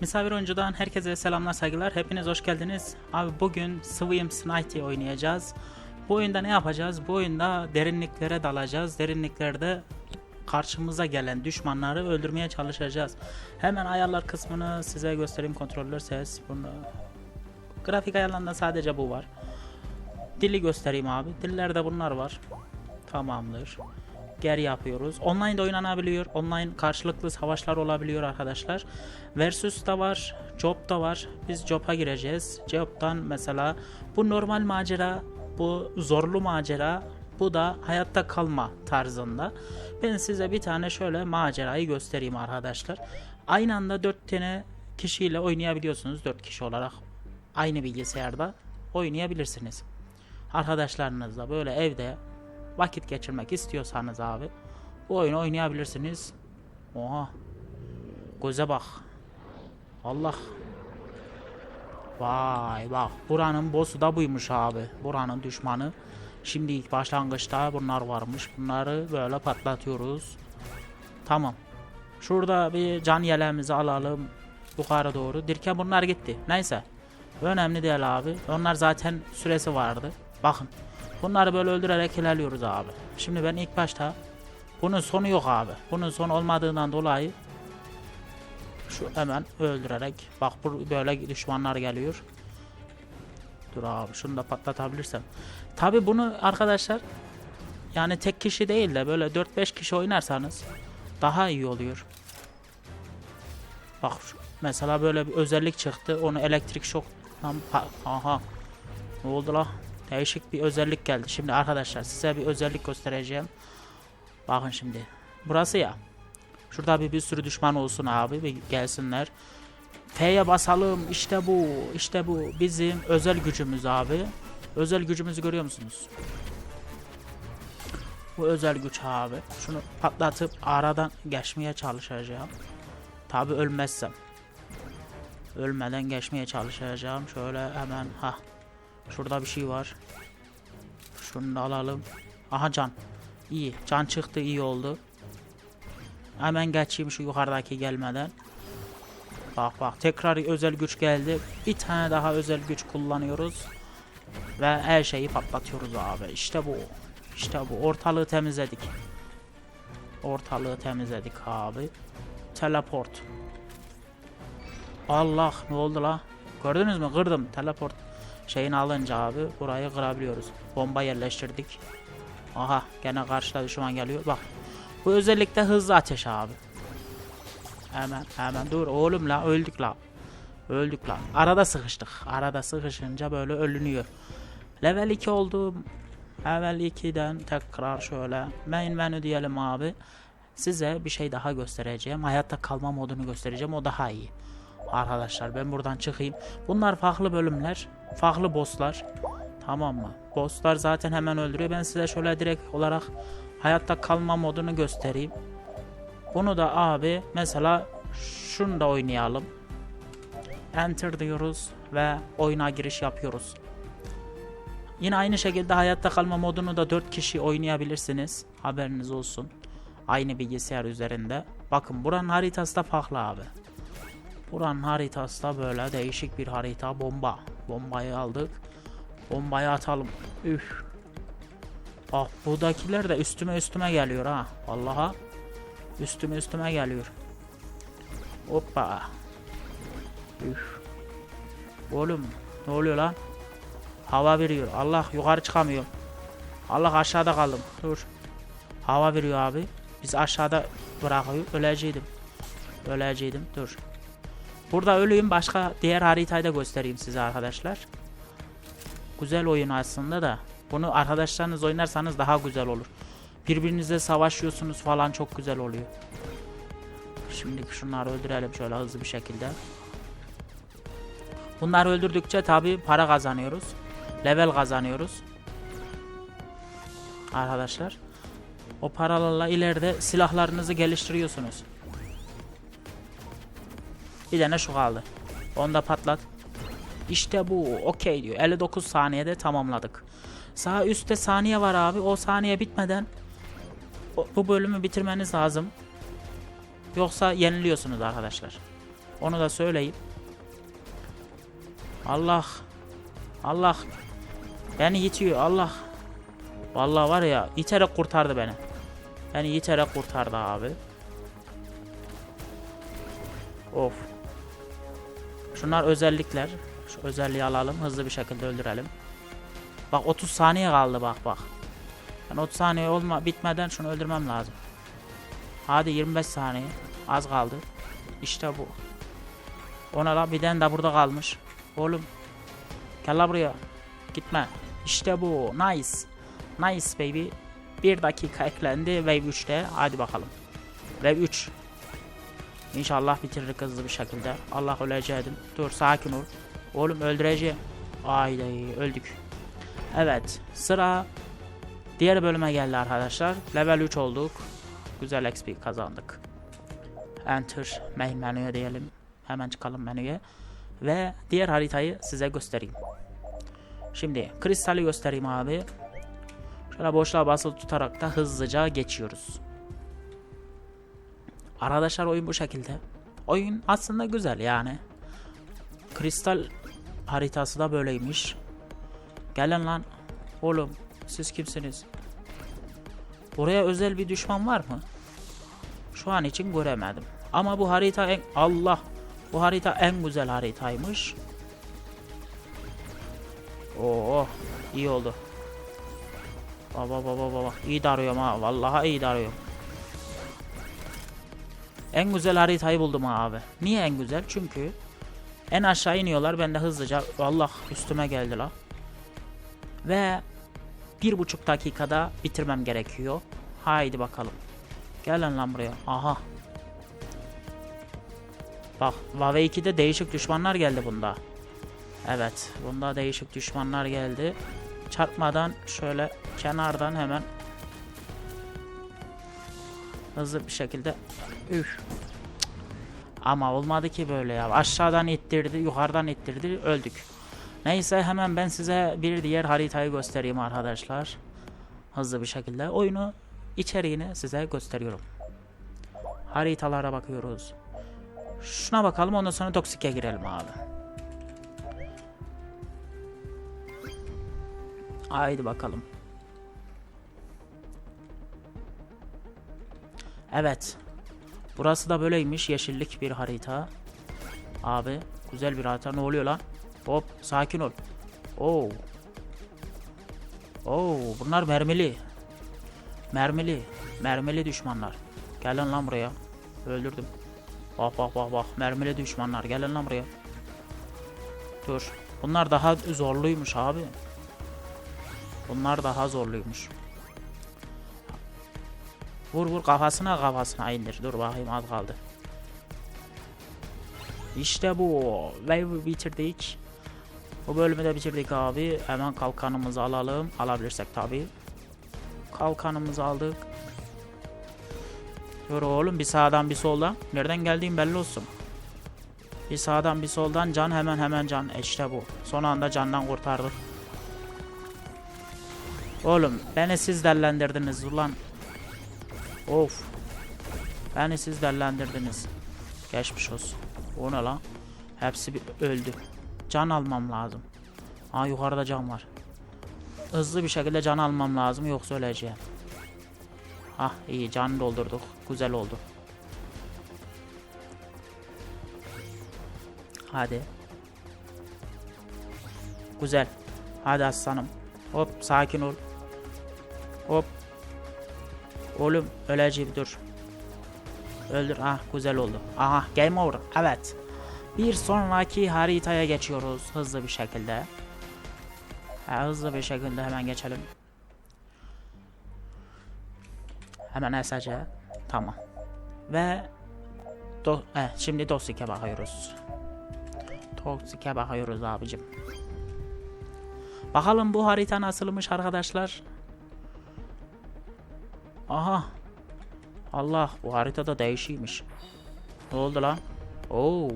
Misafir oyuncudan herkese selamlar saygılar. Hepiniz hoş geldiniz. Abi bugün Swim Snitey oynayacağız. Bu oyunda ne yapacağız? Bu oyunda derinliklere dalacağız. Derinliklerde karşımıza gelen düşmanları öldürmeye çalışacağız. Hemen ayarlar kısmını size göstereyim. Kontroller ses. Bunu... Grafik ayarlarında sadece bu var. Dili göstereyim abi. Dillerde bunlar var. Tamamdır. Geri yapıyoruz. Online de oynanabiliyor. Online karşılıklı savaşlar olabiliyor arkadaşlar. Versus da var. Job da var. Biz Job'a gireceğiz. Job'dan mesela bu normal macera, bu zorlu macera, bu da hayatta kalma tarzında. Ben size bir tane şöyle macerayı göstereyim arkadaşlar. Aynı anda 4 tane kişiyle oynayabiliyorsunuz. 4 kişi olarak aynı bilgisayarda oynayabilirsiniz. Arkadaşlarınızla böyle evde vakit geçirmek istiyorsanız abi bu oyunu oynayabilirsiniz. Oha. Göze bak. Allah. Vay bak buranın boss'u da buymuş abi. Buranın düşmanı. Şimdi ilk başlangıçta bunlar varmış. Bunları böyle patlatıyoruz. Tamam. Şurada bir can yeleğimizi alalım. Yukarı doğru. Dirken bunlar gitti. Neyse. Önemli değil abi. Onlar zaten süresi vardı. Bakın. Bunları böyle öldürerek ilerliyoruz abi. Şimdi ben ilk başta bunun sonu yok abi. Bunun sonu olmadığından dolayı şu hemen öldürerek bak böyle düşmanlar geliyor. Dur abi şunu da patlatabilirsem. Tabi bunu arkadaşlar yani tek kişi değil de böyle 4-5 kişi oynarsanız daha iyi oluyor. Bak mesela böyle bir özellik çıktı. Onu elektrik şok aha. Ne oldu la? Değişik bir özellik geldi. Şimdi arkadaşlar size bir özellik göstereceğim. Bakın şimdi. Burası ya. Şurada bir, bir sürü düşman olsun abi. Bir gelsinler. F'ye basalım. İşte bu. İşte bu. Bizim özel gücümüz abi. Özel gücümüzü görüyor musunuz? Bu özel güç abi. Şunu patlatıp aradan geçmeye çalışacağım. Tabi ölmezsem. Ölmeden geçmeye çalışacağım. Şöyle hemen ha. Şurada bir şey var. Şunu da alalım. Aha can. İyi. Can çıktı iyi oldu. Hemen geçeyim şu yukarıdaki gelmeden. Bak bak tekrar özel güç geldi. Bir tane daha özel güç kullanıyoruz. Ve her şeyi patlatıyoruz abi. İşte bu. İşte bu. Ortalığı temizledik. Ortalığı temizledik abi. Teleport. Allah ne oldu la? Gördünüz mü? Kırdım. Teleport şeyini alınca abi burayı kırabiliyoruz. Bomba yerleştirdik. Aha gene karşıda düşman geliyor. Bak. Bu özellikle hızlı ateş abi. Hemen hemen dur oğlum la öldük la. Öldük la. Arada sıkıştık. Arada sıkışınca böyle ölünüyor. Level 2 oldum. Level 2'den tekrar şöyle main menü diyelim abi. Size bir şey daha göstereceğim. Hayatta kalma modunu göstereceğim. O daha iyi. Arkadaşlar ben buradan çıkayım. Bunlar farklı bölümler. Farklı bosslar. Tamam mı? Bosslar zaten hemen öldürüyor. Ben size şöyle direkt olarak hayatta kalma modunu göstereyim. Bunu da abi mesela şunu da oynayalım. Enter diyoruz ve oyuna giriş yapıyoruz. Yine aynı şekilde hayatta kalma modunu da 4 kişi oynayabilirsiniz. Haberiniz olsun. Aynı bilgisayar üzerinde. Bakın buranın haritası da farklı abi. Buranın haritası da böyle değişik bir harita. Bomba. Bombayı aldık. Bombayı atalım. Üf. Bak buradakiler de üstüme üstüme geliyor ha. Vallaha. Üstüme üstüme geliyor. Hoppa. Üf. Oğlum ne oluyor lan? Hava veriyor. Allah yukarı çıkamıyor. Allah aşağıda kaldım. Dur. Hava veriyor abi. Biz aşağıda bırakıyor. Öleceydim. Öleceydim. Dur. Burada ölüyüm. Başka diğer haritayı da göstereyim size arkadaşlar. Güzel oyun aslında da. Bunu arkadaşlarınız oynarsanız daha güzel olur. Birbirinizle savaşıyorsunuz falan çok güzel oluyor. Şimdi şunları öldürelim şöyle hızlı bir şekilde. Bunları öldürdükçe tabi para kazanıyoruz. Level kazanıyoruz. Arkadaşlar. O paralarla ileride silahlarınızı geliştiriyorsunuz. Bir tane şu kaldı. Onu da patlat. İşte bu. Okey diyor. 59 saniyede tamamladık. Sağ üstte saniye var abi. O saniye bitmeden bu bölümü bitirmeniz lazım. Yoksa yeniliyorsunuz arkadaşlar. Onu da söyleyeyim. Allah. Allah. Beni itiyor Allah. Vallahi var ya iterek kurtardı beni. Beni iterek kurtardı abi. Of. Şunlar özellikler. Şu özelliği alalım. Hızlı bir şekilde öldürelim. Bak 30 saniye kaldı bak bak. Ben 30 saniye olma bitmeden şunu öldürmem lazım. Hadi 25 saniye. Az kaldı. İşte bu. Ona la bir tane de burada kalmış. Oğlum. Gel buraya. Gitme. İşte bu. Nice. Nice baby. Bir dakika eklendi. Wave 3'te. Hadi bakalım. Wave 3. İnşallah bitiririk hızlı bir şekilde. Allah öleceğim. Dur sakin ol. Oğlum öldüreceğim. Ayda öldük. Evet. Sıra diğer bölüme geldi arkadaşlar. Level 3 olduk. Güzel XP kazandık. Enter main menüye diyelim. Hemen çıkalım menüye. Ve diğer haritayı size göstereyim. Şimdi kristali göstereyim abi. Şöyle boşluğa basılı tutarak da hızlıca geçiyoruz. Arkadaşlar oyun bu şekilde. Oyun aslında güzel yani. Kristal haritası da böyleymiş. Gelin lan. Oğlum siz kimsiniz? Buraya özel bir düşman var mı? Şu an için göremedim. Ama bu harita en... Allah! Bu harita en güzel haritaymış. Oo, iyi oldu. Baba baba baba. İyi darıyorum ha. Vallahi iyi darıyorum. En güzel haritayı buldum abi. Niye en güzel? Çünkü en aşağı iniyorlar. Ben de hızlıca Allah üstüme geldi la. Ve bir buçuk dakikada bitirmem gerekiyor. Haydi bakalım. Gelin lan buraya. Aha. Bak Vave 2'de değişik düşmanlar geldi bunda. Evet. Bunda değişik düşmanlar geldi. Çarpmadan şöyle kenardan hemen hızlı bir şekilde üf. Ama olmadı ki böyle ya. Aşağıdan ittirdi, yukarıdan ittirdi, öldük. Neyse hemen ben size bir diğer haritayı göstereyim arkadaşlar. Hızlı bir şekilde oyunu içeriğini size gösteriyorum. Haritalara bakıyoruz. Şuna bakalım ondan sonra Toksik'e girelim abi. Haydi bakalım. Evet. Burası da böyleymiş. Yeşillik bir harita. Abi güzel bir harita. Ne oluyor lan? Hop sakin ol. Oo. Oo bunlar mermili. Mermili. Mermili düşmanlar. Gelin lan buraya. Öldürdüm. Bak bak bak bak. Mermili düşmanlar. Gelin lan buraya. Dur. Bunlar daha zorluymuş abi. Bunlar daha zorluymuş. Vur vur kafasına kafasına indir. Dur bakayım az kaldı. İşte bu. Ve bitirdik. Bu bölümü de bitirdik abi. Hemen kalkanımızı alalım. Alabilirsek tabi. Kalkanımızı aldık. Dur oğlum bir sağdan bir soldan. Nereden geldiğim belli olsun. Bir sağdan bir soldan can hemen hemen can. E İşte bu. Son anda candan kurtardık. Oğlum beni siz dellendirdiniz ulan. Of. Beni siz dellendirdiniz. Geçmiş olsun. O ne lan? Hepsi bir öldü. Can almam lazım. Aa yukarıda can var. Hızlı bir şekilde can almam lazım yoksa öleceğim. Ah iyi can doldurduk. Güzel oldu. Hadi. Güzel. Hadi aslanım. Hop sakin ol. Hop. Oğlum öleceğim dur. Öldür. Ah güzel oldu. Aha game over. Evet. Bir sonraki haritaya geçiyoruz hızlı bir şekilde. Ha, hızlı bir şekilde hemen geçelim. Hemen SC. Tamam. Ve do eh, şimdi Toxic'e bakıyoruz. Toxic'e bakıyoruz abicim. Bakalım bu harita nasılmış arkadaşlar. Aha. Allah bu haritada değişiymiş. Ne oldu lan? Oo.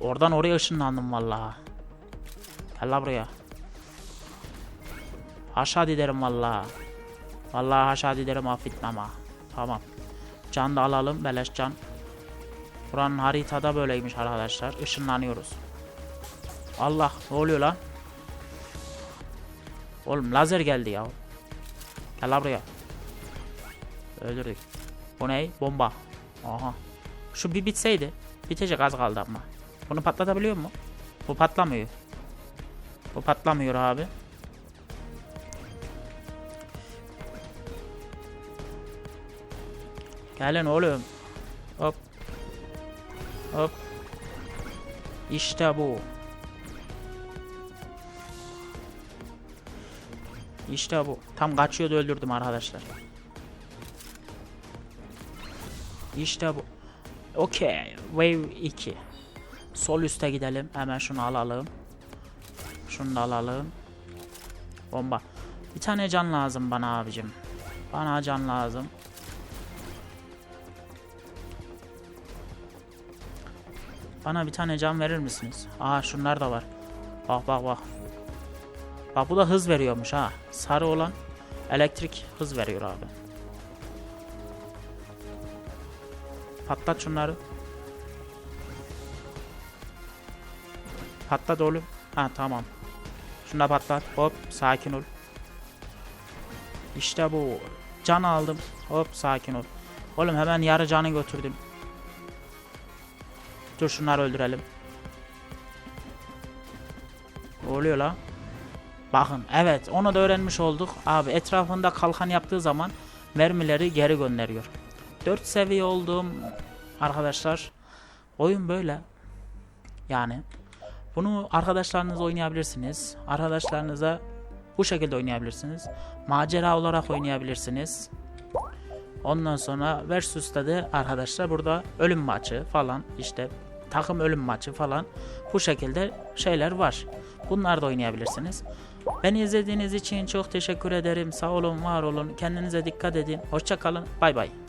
Oradan oraya ışınlandım vallahi. Gel la buraya. Aşağı giderim vallahi. Vallahi aşağı giderim affetmem ha. Tamam. Can da alalım beleş can. Buranın haritada böyleymiş arkadaşlar. Işınlanıyoruz. Allah ne oluyor lan? Oğlum lazer geldi ya. Gel lan buraya. Öldürdük. Bu ne? Bomba. Aha. Şu bir bitseydi. Bitecek az kaldı ama. Bunu patlatabiliyor mu? Bu patlamıyor. Bu patlamıyor abi. Gelin oğlum. Hop. Hop. İşte bu. İşte bu. Tam kaçıyordu öldürdüm arkadaşlar. İşte bu. Okey. Wave 2. Sol üste gidelim. Hemen şunu alalım. Şunu da alalım. Bomba. Bir tane can lazım bana abicim. Bana can lazım. Bana bir tane can verir misiniz? Aa şunlar da var. Bak bak bak. Bak bu da hız veriyormuş ha. Sarı olan elektrik hız veriyor abi. Patlat şunları. Patlat oğlum. Ha tamam. Şunu da patlat. Hop sakin ol. İşte bu. Can aldım. Hop sakin ol. Oğlum hemen yarı canı götürdüm. Dur şunları öldürelim. Oluyor la? Bakın evet onu da öğrenmiş olduk. Abi etrafında kalkan yaptığı zaman mermileri geri gönderiyor. 4 seviye olduğum arkadaşlar oyun böyle. Yani bunu arkadaşlarınızla oynayabilirsiniz. Arkadaşlarınıza bu şekilde oynayabilirsiniz. Macera olarak oynayabilirsiniz. Ondan sonra Versus'ta da arkadaşlar burada ölüm maçı falan işte takım ölüm maçı falan bu şekilde şeyler var. Bunlar da oynayabilirsiniz. Beni izlediğiniz için çok teşekkür ederim. Sağ olun, var olun. Kendinize dikkat edin. Hoşça kalın. Bay bay.